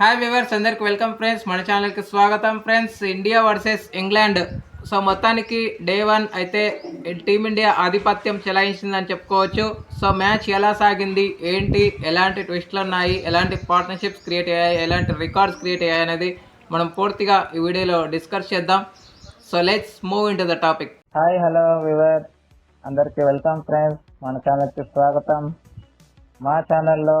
Hi viewers అందరికి welcome friends మన ఛానల్కి స్వాగతం friends India versus England so మొత్తానికి డే వన్ అయితే టీమిండియా ఆధిపత్యం చెలాయించిందని చెప్పుకోవచ్చు. సో మ్యాచ్ ఎలా సాగింది? ఏంటి? ఎలాంటి ట్విస్ట్లు ఉన్నాయి? ఎలాంటి పార్ట్నర్షిప్స్ క్రియేట్ అయ్యాయి? ఎలాంటి రికార్డ్స్ క్రియేట్ అయ్యాయి అనేది మనం పూర్తిగా ఈ వీడియోలో డిస్కస్ చేద్దాం. So let's move into the topic hi hello viewer అందరికీ వెల్కమ్ ఫ్రెండ్స్ మన ఛానల్కి స్వాగతం. మా ఛానల్లో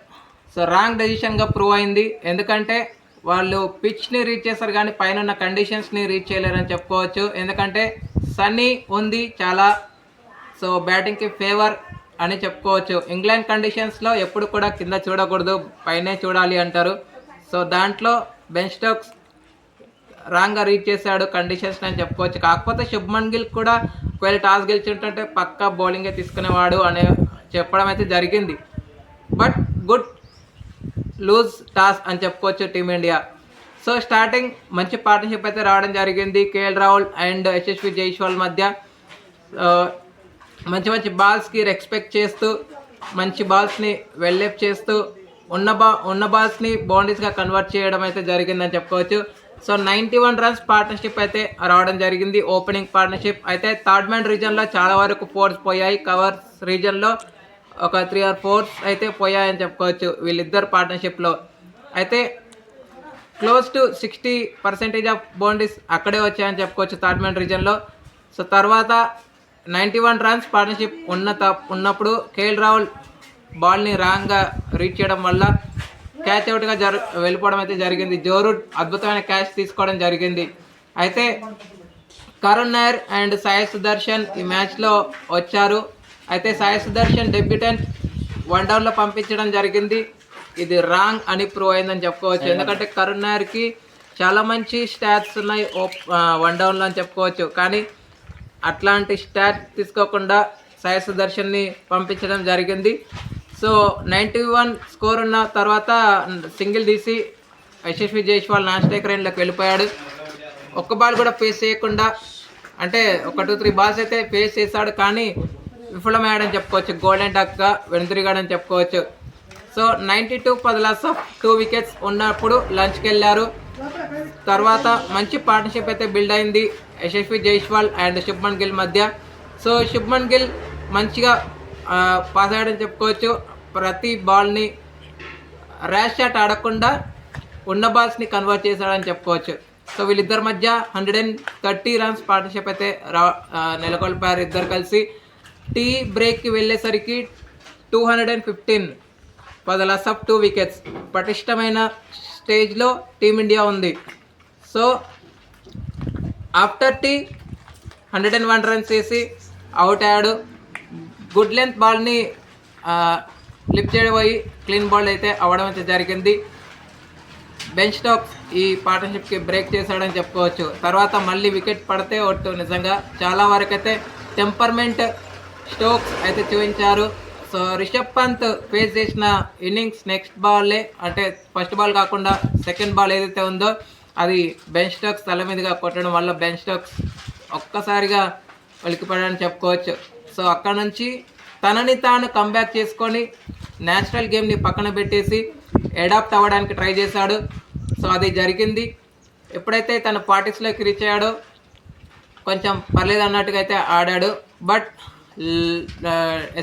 సో రాంగ్ డెసిషన్గా ప్రూవ్ అయింది. ఎందుకంటే వాళ్ళు పిచ్ని రీచ్ చేస్తారు కానీ పైన ఉన్న కండిషన్స్ని రీచ్ చేయలేరని చెప్పుకోవచ్చు. ఎందుకంటే సన్నీ ఉంది చాలా. సో బ్యాటింగ్కి ఫేవర్ అని చెప్పుకోవచ్చు. ఇంగ్లాండ్ కండిషన్స్లో ఎప్పుడు కూడా కింద చూడకూడదు. పైనే చూడాలి అంటారు. సో దాంట్లో బెన్ స్టోక్స్ రాంగ్గా రీచ్ చేశాడు కండిషన్స్ అని చెప్పుకోవచ్చు. కాకపోతే శుభ్మన్ గిల్ కూడా ఒకవేళ టాస్ గెలిచింటుంటే పక్కా బౌలింగే తీసుకునేవాడు అనే చెప్పడం అయితే జరిగింది. బట్ గుడ్ లూజ్ టాస్ అని చెప్పుకోవచ్చు టీమిండియా. సో స్టార్టింగ్ మంచి పార్ట్నర్షిప్ అయితే రావడం జరిగింది. కేఎల్ రాహుల్ అండ్ యశస్వి జైస్వాల్ మధ్య. మంచి మంచి బాల్స్కి రెస్పెక్ట్ చేస్తూ మంచి బాల్స్ని వెల్లెప్ చేస్తూ ఉన్న బా ఉన్న బాల్స్ని బౌండరీస్గా కన్వర్ట్ చేయడం అయితే జరిగిందని చెప్పుకోవచ్చు. So ninety one runs partnership అయితే రావడం జరిగింది. ఓపెనింగ్ పార్ట్నర్షిప్ అయితే థర్డ్ మ్యాన్ రీజన్లో చాలా వరకు ఫోర్స్ పోయాయి. కవర్స్ రీజన్లో ఒక త్రీ ఆర్ ఫోర్స్ అయితే పోయాయని చెప్పుకోవచ్చు వీళ్ళిద్దరు పార్ట్నర్షిప్లో అయితే close to sixty percentage of boundaries అక్కడే వచ్చాయని చెప్పుకోవచ్చు థర్డ్ రీజన్లో సో తర్వాత నైంటీ వన్ రన్స్ పార్ట్నర్షిప్ ఉన్న ఉన్నప్పుడు కేఎల్ రాహుల్ బాల్ని రాంగ్గా రీచ్ చేయడం వల్ల క్యాచ్ అవుట్గా జరు వెళ్ళిపోవడం అయితే జరిగింది. జోరూడ్ అద్భుతమైన క్యాచ్ తీసుకోవడం జరిగింది. అయితే కరుణ్ నాయర్ అండ్ సాయి సుదర్శన్ ఈ మ్యాచ్లో వచ్చారు. అయితే సాయి సుదర్శన్ డెబ్యూటెంట్ వన్ డౌన్లో పంపించడం జరిగింది. ఇది రాంగ్ అని ప్రూవ్ అయిందని చెప్పుకోవచ్చు. ఎందుకంటే కరుణ్ నాయర్కి చాలా మంచి స్టాట్స్ ఉన్నాయి వన్ డౌన్లో అని చెప్పుకోవచ్చు. కానీ అట్లాంటి స్టాట్ తీసుకోకుండా సాయి సుదర్శన్ని పంపించడం జరిగింది. సో నైంటీ వన్ స్కోర్ ఉన్న తర్వాత సింగిల్ తీసి యశస్వి జైస్వాల్ నాన్ స్ట్రైక్ రేంజ్లోకి వెళ్ళిపోయాడు. ఒక్క బాల్ కూడా ఫేస్ చేయకుండా అంటే ఒక టూ త్రీ బాల్స్ అయితే ఫేస్ చేశాడు. కానీ విఫలమయ్యాడని చెప్పుకోవచ్చు గోల్డెన్ డక్గా వెనుతిరిగాడని చెప్పుకోవచ్చు. సో నైంటీ టూ పది లాస్ ఆఫ్ టూ వికెట్స్ ఉన్నప్పుడు లంచ్కి వెళ్ళారు తర్వాత మంచి పార్ట్నర్షిప్ అయితే బిల్డ్ అయింది యశస్వి జైస్వాల్ అండ్ శుభ్మన్ గిల్ మధ్య. సో శుభ్మన్ గిల్ మంచిగా పాస్ అయ్యాడని చెప్పుకోవచ్చు. ప్రతి బాల్ని ర్యాష్ షాట్ ఆడకుండా ఉన్న బాల్స్ని కన్వర్ట్ చేశాడని చెప్పుకోవచ్చు. సో వీళ్ళిద్దరి మధ్య hundred and thirty runs partnership అయితే రా నెలకొల్పారు ఇద్దరు కలిసి. టీ బ్రేక్కి వెళ్ళేసరికి టూ హండ్రెడ్ అండ్ ఫిఫ్టీన్ పది సబ్ ఆఫ్ టూ వికెట్స్. పటిష్టమైన స్టేజ్లో టీమిండియా ఉంది. So after tea hundred and one runs వేసి అవుట్ అయ్యాడు. గుడ్ లెంత్ బాల్ని లిఫ్ట్ చేయడం పోయి క్లీన్ బాల్ అయితే అవ్వడం అయితే జరిగింది. బెంచ్ స్టాక్స్ ఈ పార్ట్నర్షిప్కి బ్రేక్ చేశాడని చెప్పుకోవచ్చు. తర్వాత మళ్ళీ వికెట్ పడితే ఒట్టు నిజంగా. చాలా వరకు అయితే టెంపర్మెంట్ స్టోక్స్ అయితే చూపించారు. సో రిషబ్ పంత్ ఫేస్ చేసిన ఇన్నింగ్స్ నెక్స్ట్ బాల్లే అంటే ఫస్ట్ బాల్ కాకుండా సెకండ్ బాల్ ఏదైతే ఉందో అది బెంచ్ స్టోక్స్ తల మీదుగా కొట్టడం వల్ల బెంచ్ స్టోక్స్ ఒక్కసారిగా వెలికిపడని చెప్పుకోవచ్చు. సో అక్కడ నుంచి తనని తాను కంబ్యాక్ చేసుకొని న్యాచురల్ గేమ్ని పక్కన పెట్టేసి అడాప్ట్ అవ్వడానికి ట్రై చేశాడు. సో అది జరిగింది. ఎప్పుడైతే తన పార్టీస్లోకి రీచ్ అయ్యాడో కొంచెం పర్లేదు అన్నట్టుగా అయితే ఆడాడు. బట్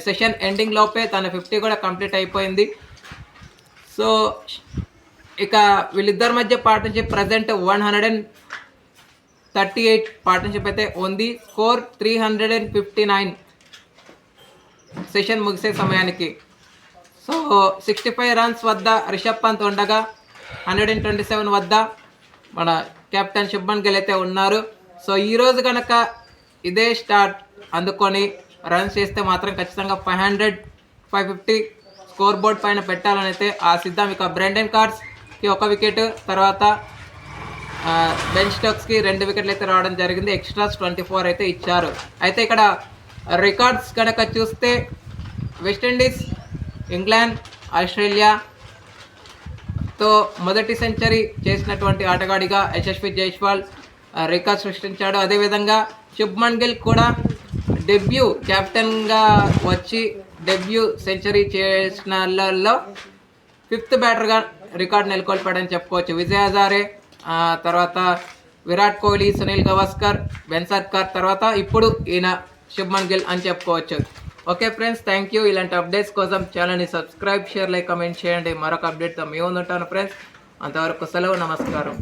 సెషన్ ఎండింగ్ లోపే తన ఫిఫ్టీ కూడా కంప్లీట్ అయిపోయింది. సో ఇక వీళ్ళిద్దరి మధ్య partnership present one hundred and thirty eight partnership అయితే ఉంది. Score three hundred and fifty nine session ముగిసే సమయానికి. సో సిక్స్టీ ఫైవ్ రన్స్ వద్ద రిషబ్ పంత్ ఉండగా హండ్రెడ్ అండ్ ట్వంటీ సెవెన్ వద్ద మన కెప్టెన్ శుభ్మన్ గిల్ అయితే ఉన్నారు. సో ఈరోజు కనుక ఇదే స్టార్ట్ అందుకొని రన్స్ చేస్తే మాత్రం ఖచ్చితంగా five hundred five fifty score board పైన పెట్టాలని అయితే ఆశిద్దాం. ఇక బ్రెండెన్ కార్డ్స్కి ఒక వికెట్ తర్వాత బెంచ్ బెన్ స్టోక్స్కి రెండు వికెట్లు అయితే రావడం జరిగింది. ఎక్స్ట్రాస్ ట్వంటీ ఫోర్ అయితే ఇచ్చారు. అయితే ఇక్కడ రికార్డ్స్ కనుక చూస్తే వెస్టిండీస్ ఇంగ్లాండ్ ఆస్ట్రేలియా తో మొదటి సెంచరీ చేసినటువంటి ఆటగాడిగా యశస్వి జైస్వాల్ రికార్డ్ సృష్టించాడు. అదేవిధంగా శుభ్మన్ గిల్ కూడా డెబ్యూ కెప్టెన్గా వచ్చి డెబ్యూ సెంచరీ చేసినలలో ఫిఫ్త్ బ్యాటర్గా రికార్డ్ నెలకొల్పాడని చెప్పుకోవచ్చు. విజయ్ హజారే తర్వాత విరాట్ కోహ్లీ సునీల్ గవాస్కర్ బెన్ సర్కార్ తర్వాత ఇప్పుడు ఈయన శుభ్మన్ గిల్ అని చెప్పుకోవచ్చు. Okay friends thank you. ఇలాంటి అప్డేట్స్ కోసం ఛానల్ని సబ్స్క్రైబ్ షేర్ లైక్ కమెంట్ చేయండి. మరొక అప్డేట్తో మేము ఉంటాను ఫ్రెండ్స్. అంతవరకు సెలవు నమస్కారం.